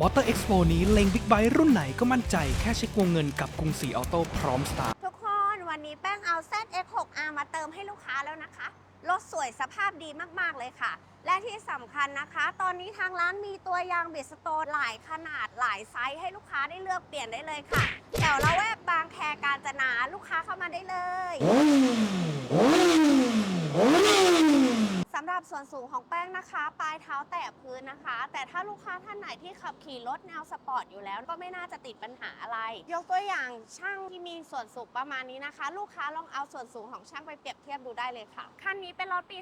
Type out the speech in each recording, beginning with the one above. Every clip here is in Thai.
มอเตอร์เอ็กซ์โปนี้เล็งบิ๊กไบค์รุ่นไหนก็มั่นใจแค่เช็ควงเงินกับกรุงศรีออโต้พร้อมสตาร์ททุกคนวันนี้แป้งเอา ZX6R มาเติมให้ลูกค้าแล้วนะคะ รถสวยสภาพดีมาก ๆ เลยค่ะ และที่สำคัญนะคะ ตอนนี้ทางร้านมีตัวยางบิดสโตนหลายขนาดหลายไซส์ให้ลูกค้าได้เลือกเปลี่ยนได้เลยค่ะแถวละแวกบางแคกาญจนาลูกค้าเข้ามาได้เลย สำห รับส่วนสูงของแป้งนะคะ ปลายเท้าแตะพื้นนะคะ แต่ถ้าลูกค้าท่านไหนที่ขับขี่รถแนวสปอร์ตอยู่แล้ว ก็ไม่น่าจะติดปัญหาอะไร ยกตัวอย่างช่างที่มีส่วนสูงประมาณนี้นะคะ ลูกค้าลองเอาส่วนสูงของช่างไปเปรียบเทียบดูได้เลยค่ะ คันนี้เป็นรถปี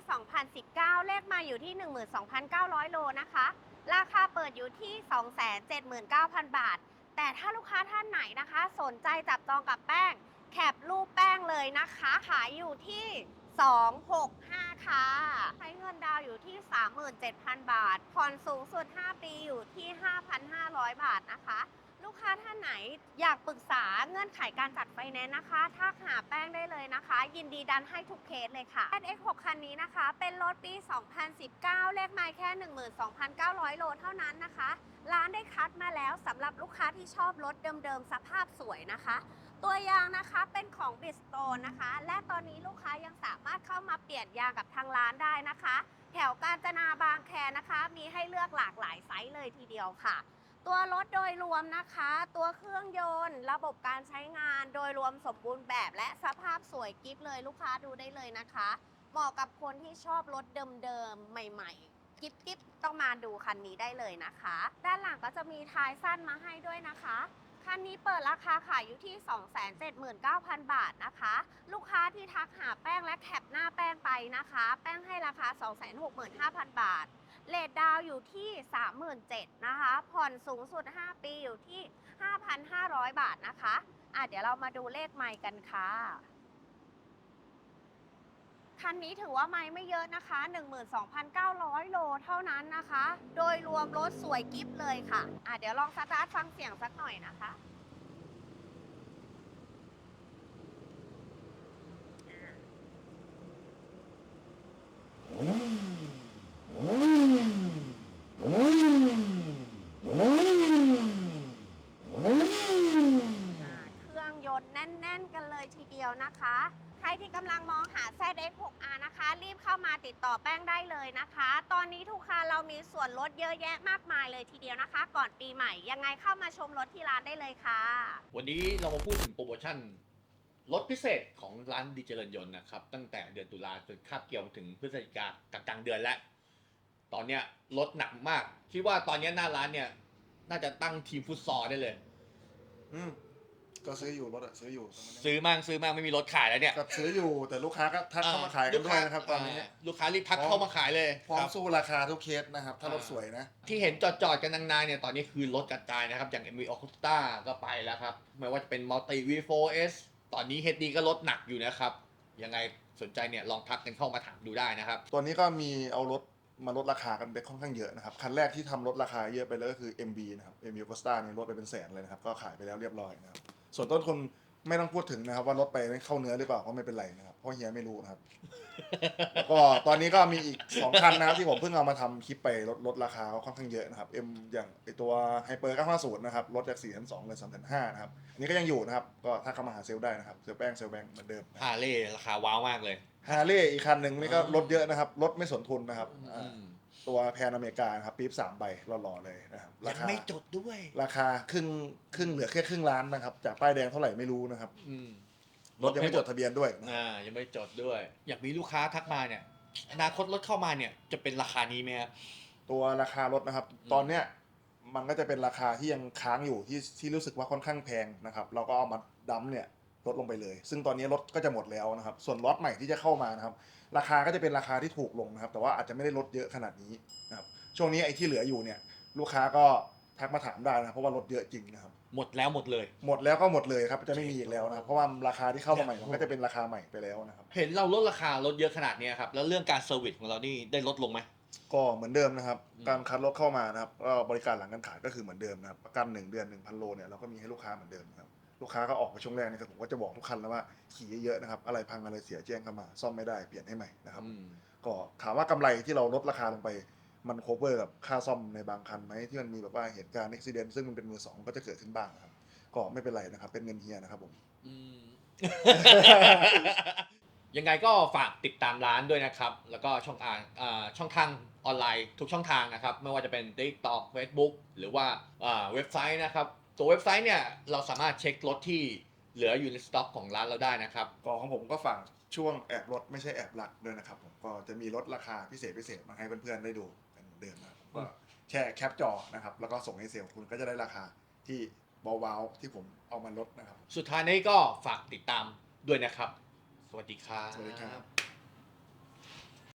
2019 เลขมาอยู่ที่ 12,900 โลนะคะ ราคาเปิดอยู่ที่ 279,000 บาท แต่ถ้าลูกค้าท่านไหนนะคะ สนใจจับจองกับแป้ง แคปรูปแป้งเลยนะคะ ขายอยู่ที่ 265 ค่ะ ใช้เงินดาวอยู่ที่ 37,000 บาท ผ่อนสูงสุด 5 ปีอยู่ที่ 5,500 บาทนะคะ ลูกค้าท่านไหนอยากปรึกษาเงื่อนไขการจัดไฟแนนซ์นะคะทักหาแป้งได้เลยนะคะ ยินดีดันให้ทุกเคสเลยค่ะ ZX6 คันนี้นะคะ เป็นรถปี 2019 เลขไมล์แค่ 12,900 โลเท่านั้นนะคะ ร้านได้คัดมาแล้วสำหรับลูกค้าที่ชอบรถเดิมๆ สภาพสวยนะคะ ตัวยางนะคะเป็นของบิสโตนนะคะ และตอนนี้ลูกค้ายังสามารถเข้ามาเปลี่ยนยางกับทางร้านได้นะคะ แถวกาญจนาบางแคนะคะ มีให้เลือกหลากหลายไซส์เลยทีเดียวค่ะ ตัวรถโดยรวมนะคะ ตัวเครื่องยนต์ ระบบการใช้งานโดยรวมสมบูรณ์แบบและสภาพสวยกิ๊บเลยลูกค้าดูได้เลยนะคะเหมาะกับคนที่ชอบรถเดิมๆใหม่ ๆกิ๊บกิ๊บต้องมาดูคันนี้ได้เลยนะคะ ด้านหลังก็จะมีท้ายสั้นมาให้ด้วยนะคะ คันนี้เปิดราคาขายอยู่ที่ 279,000 บาทนะคะ ลูกค้าที่ทักหาแป้งและแคปหน้าแป้งไปนะคะ แป้งให้ราคา 265,000 บาท เลทดาวอยู่ที่ 37,000นะคะ ผ่อนสูงสุด 5 ปีอยู่ที่ 5,500 บาทนะคะอะเดี๋ยวเรามาดูเลขใหม่กันค่ะ คันนี้ถือว่าไม่ไม่เยอะนะคะ 12,900 โลเท่านั้นนะคะ โดยรวมรถสวยกิฟเลยค่ะอะ เดี๋ยวลองสตาร์ทฟังเสียงสักหน่อยนะคะอะอะเครื่องยนต์แน่น ๆ กันเลยทีเดียวนะคะ ใครที่กำลังมองหา ZX6R นะคะ รีบเข้ามา ติดต่อแป้งได้เลยนะคะ ตอนนี้ทุกคันเรามีส่วนลดเยอะแยะมากมายเลยทีเดียวนะคะ ก่อนปีใหม่ยังไงเข้ามาชมรถที่ร้านได้เลยค่ะ วันนี้เรามาพูดถึงโปรโมชั่นลดพิเศษของร้านดีเจริญยนต์นะครับ ตั้งแต่เดือนตุลาจนคาบเกี่ยวถึงพฤศจิกากลางเดือนแล้วตอนเนี้ยลดหนักมากคิดว่าตอนเนี้ยหน้าร้านเนี่ย น่าจะตั้งทีมฟุตซอลได้เลย อืม ก็ซื้ออยู่รถอะซื้ออยู่แต่มันยังซื้อมั่งซื้อมั่งไม่มีรถขายแล้วเนี่ยก็ซื้ออยู่แต่ลูกค้าก็ทักเข้ามาขายกันด้วยนะครับตอนนี้าลูกค้ารีบทักเข้ามาขายเลยพร้อคมรับสู้ราคาทุกเคสนะครับ ถ้ารถสวยนะ ที่เห็นจอดๆกันนานๆเนี่ยตอนนี้คือรถกระจายนะครับ อย่าง MV o c t a ก็ไปแล้วครับ ไม่ว่าจะเป็น Multi V4S ตอนนี้ HD ก็ลดหนักอยู่นะครับ ยังไงสนใจเนี่ยลองทักกันเข้ามาถามดูได้นะครับ ตัวนี้ก็มีเอารถมาลดราคากันไปค่อนข้างเยอะนะครับ คันแรกที่ทำลดราคาเยอะไปเลยก็คือ MB นะครับ MB a g u s t a นี่ลดไปเป็นแสนเลยนะครับ ก็ขายไปแล้วเรียบร้อยนะครับ ส่วนต้นทุนไม่ต้องพูดถึงนะครับ ว่าลดไปเข้าเนื้อหรือเปล่าก็ไม่เป็นไรนะครับเพราะเฮียไม่รู้นะครับ แล้วก็ตอนนี้ก็มีอีก2คันนะครับที่ผมเพิ่งเอามาทำคลิปไปลดลดราคาค่อนข้างเยอะนะครับ M อย่างไอตัว Hyper 950นะครับลดจาก4 2 0 0เลย3 5 0 0นะครับอันนี้ก็ยังอยู่นะครับก็ถ้าเข้ามาหาเซลลได้นะครับเซลลแป้งเซลลแบงค์เหมือนเดิมฮาร์เลย์ราคาว้าวมากเลยฮาร์เลย์อีกคันหนึ่งนี่ก็ลดเยอะนะครับลดไม่สนทุนนะครับอือ่าม ตัวแพนอเมริกานะครับปี๊บสามใบหล่อๆเลยนะครับยัรางคาไม่จดด้วย ราคาครึ่งครึ่งเหลือแค่ครึ่งล้านนะครับ จากป้ายแดงเท่าไหร่ไม่รู้นะครับอืม รถยังไม่จดทะเบียนด้วยนะอ่า ยังไม่จดด้วย อยากมีลูกค้าทักมาเนี่ย อนาคตรถเข้ามาเนี่ย จะเป็นราคานี้ไหมครับตัวราคารถนะครับอืมตอนเนี้ยมันก็จะเป็นราคาที่ยังค้างอยู่ที่ที่รู้สึกว่าค่อนข้างแพงนะครับ เราก็เอามาดั้มเนี่ย ลดลงไปเลย ซึ่งตอนนี้รถก็จะหมดแล้วนะครับ ส่วนล็อตใหม่ที่จะเข้ามานะครับ ราคาก็จะเป็นราคาที่ถูกลงนะครับ แต่ว่าอาจจะไม่ได้ลดเยอะขนาดนี้นะครับ ช่วงนี้ไอ้ที่เหลืออยู่เนี่ย ลูกค้าก็ทักมาถามได้นะครับเพราะว่าลดเยอะจริงนะครับ หมดแล้วหมดเลย หมดแล้วก็หมดเลยครับ จะไม่มีอีกแล้วนะครับ เพราะว่าราคาที่เข้ามาใหม่มันก็จะเป็นราคาใหม่ไปแล้วนะครับ เห็นเราลดราคาลดเยอะขนาดเนี้ยครับ แล้วเรื่องการเซอร์วิสของเรานี่ได้ลดลงไหมก็เหมือนเดิมนะครับอืมการคัดรถเข้ามานะครับก็บริการหลังการขายก็คือเหมือนเดิมนะครับประกัน1เดือน1,000โลเนี่ยเราก็มีให้ลูกค้าเหมือนเดิมนะครับ ลูกค้าก็ออกมาช่วงแรกนี่ครับผมก็จะบอกทุกคันแล้วว่าขี่เยอะๆนะครับอะไรพังอะไรเสียแจ้งเข้ามา ซ่อมไม่ได้เปลี่ยนให้ใหม่นะครับอืมก็ถามว่ากำไรที่เราลดราคาลงไปมัน cover กับค่าซ่อมในบางคันไหมที่มันมีแบบว่าเหตุการณ์อุบิเหตุซึ่งมันเป็นมือสองก็จะเกิดขึ้นบ้างนะครับ ก็ไม่เป็นไรนะครับ เป็นเงินเฮียนะครับผมอืมยังไงก็ฝากติดตามร้านด้วยนะครับ แล้วก็ช่องทางอ่าช่องทางออนไลน์ทุกช่องทางนะครับ ไม่ว่าจะเป็น TikTok Facebook หรือว่าอ่าเว็บไซต์นะครับ ตัวเว็บไซต์เนี่ยเราสามารถเช็ครถที่เหลืออยู่ในสต็อกของร้านเราได้นะครับ ก็ของผมก็ฝากช่วงแอบรถไม่ใช่แอบหลักด้วยนะครับผมก็จะมีลดราคาพิเศษพิเศษมาให้เพื่อนๆได้ดูกันเหมือนเดิมนะครับก็แค่แคปจอนะครับแล้วก็ส่งให้เซลล์คุณก็จะได้ราคาที่เบาๆที่ผมเอามาลดนะครับ สุดท้ายนี้ก็ฝากติดตามด้วยนะครับ สวัสดีครับ สวัสดีครับ